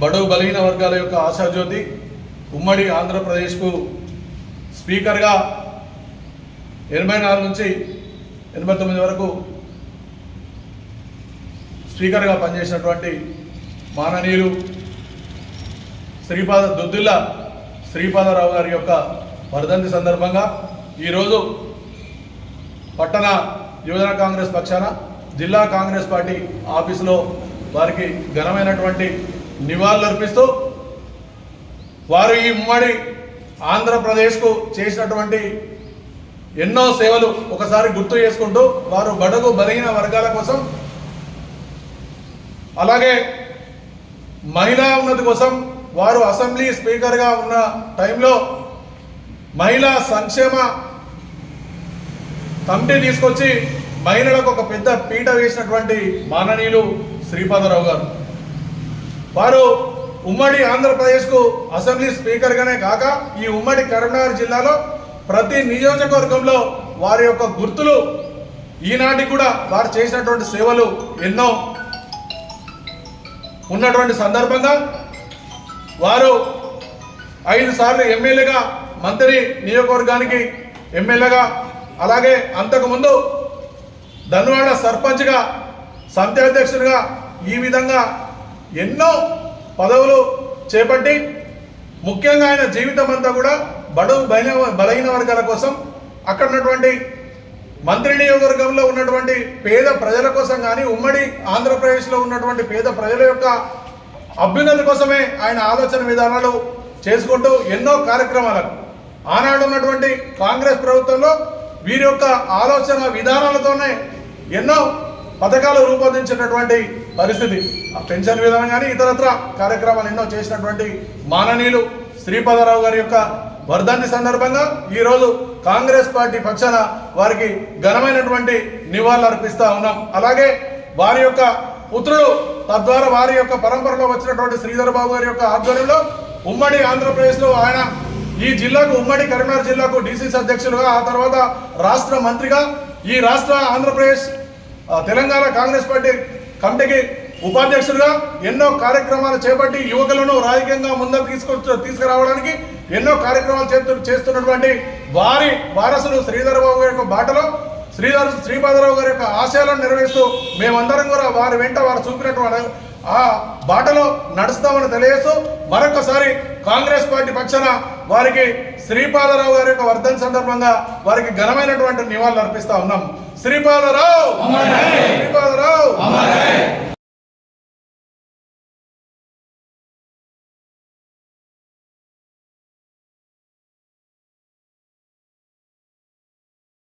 బడుగు బలహీన వర్గాల యొక్క ఆశాజ్యోతి ఉమ్మడి ఆంధ్రప్రదేశ్కు స్పీకర్గా ఎనభై నాలుగు నుంచి ఎనభై తొమ్మిది వరకు స్పీకర్గా పనిచేసినటువంటి మాననీయులు శ్రీపాద దుద్దుల్ల శ్రీపాదరావు గారి యొక్క వర్ధంతి సందర్భంగా ఈరోజు పట్టణ యువజన కాంగ్రెస్ పక్షాన జిల్లా కాంగ్రెస్ పార్టీ ఆఫీసులో వారికి ఘనమైనటువంటి నివాళులు అర్పిస్తూ వారు ఈ ఉమ్మడి ఆంధ్రప్రదేశ్కు చేసినటువంటి ఎన్నో సేవలు ఒకసారి గుర్తు చేసుకుంటూ వారు బడుగు బలహీన వర్గాల కోసం అలాగే మహిళా ఉన్నతి కోసం వారు అసెంబ్లీ స్పీకర్గా ఉన్న టైంలో మహిళా సంక్షేమ కమిటీ తీసుకొచ్చి మహిళలకు ఒక పెద్ద పీట వేసినటువంటి మాననీయులు శ్రీపాదరావు గారు. వారు ఉమ్మడి ఆంధ్రప్రదేశ్కు అసెంబ్లీ స్పీకర్గానే కాక ఈ ఉమ్మడి కరీంనగర్ జిల్లాలో ప్రతి నియోజకవర్గంలో వారి యొక్క గుర్తులు ఈనాటికి కూడా వారు చేసినటువంటి సేవలు ఎన్నో ఉన్నటువంటి సందర్భంగా వారు ఐదు సార్లు ఎమ్మెల్యేగా మంత్రి నియోజకవర్గానికి ఎమ్మెల్యేగా అలాగే అంతకుముందు ధన్వాడ సర్పంచ్గా సంత్యాధ్యక్షుడిగా అధ్యక్షుడిగా ఈ విధంగా ఎన్నో పదవులు చేపట్టి ముఖ్యంగా ఆయన జీవితం అంతా కూడా బడుగు బలహీన బలహీన వర్గాల కోసం అక్కడ ఉన్నటువంటి మంత్రి నియోజకవర్గంలో ఉన్నటువంటి పేద ప్రజల కోసం కానీ ఉమ్మడి ఆంధ్రప్రదేశ్లో ఉన్నటువంటి పేద ప్రజల యొక్క అభ్యున్నతి కోసమే ఆయన ఆలోచన విధానాలు చేసుకుంటూ ఎన్నో కార్యక్రమాలకు ఆనాడు ఉన్నటువంటి కాంగ్రెస్ ప్రభుత్వంలో వీరి యొక్క ఆలోచన విధానాలతోనే ఎన్నో పథకాలు రూపొందించినటువంటి పరిస్థితి. ఆ పెన్షన్ విధానం కానీ ఇతరత్ర కార్యక్రమాలు ఎన్నో చేసినటువంటి మాననీయులు శ్రీపాదరావు గారి యొక్క వర్ధంతి సందర్భంగా ఈరోజు కాంగ్రెస్ పార్టీ పక్షాన వారికి ఘనమైనటువంటి నివాళులు అర్పిస్తా ఉన్నాం. అలాగే వారి యొక్క పుత్రుడు తద్వారా వారి యొక్క పరంపరలో వచ్చినటువంటి శ్రీధర్ బాబు గారి యొక్క ఆధ్వర్యంలో ఉమ్మడి ఆంధ్రప్రదేశ్లో ఆయన ఈ జిల్లాకు ఉమ్మడి కరీంనగర్ జిల్లాకు డిసిసి అధ్యక్షులుగా ఆ తర్వాత రాష్ట్ర మంత్రిగా ఈ రాష్ట్ర ఆంధ్రప్రదేశ్ తెలంగాణ కాంగ్రెస్ పార్టీ కమిటీకి ఉపాధ్యక్షుడిగా ఎన్నో కార్యక్రమాలు చేపట్టి యువకులను రాజకీయంగా ముందుకు తీసుకొచ్చు తీసుకురావడానికి ఎన్నో కార్యక్రమాలు చేస్తు చేస్తున్నటువంటి వారి వారసులు శ్రీధర్ బాబు గారి యొక్క బాటలో శ్రీధర్ శ్రీపాదరావు గారి యొక్క ఆశయాలను నెరవేరుస్తూ మేమందరం కూడా వారి వెంట వారు చూపినటువంటి ఆ బాటలో నడుస్తామని తెలియజేస్తూ మరొకసారి కాంగ్రెస్ పార్టీ పక్షాన వారికి శ్రీపాదరావు గారి యొక్క వర్ధన్ సందర్భంగా వారికి ఘనమైనటువంటి నివాళులు అర్పిస్తా ఉన్నాం. శ్రీపాదరావు! శ్రీపాదరావు!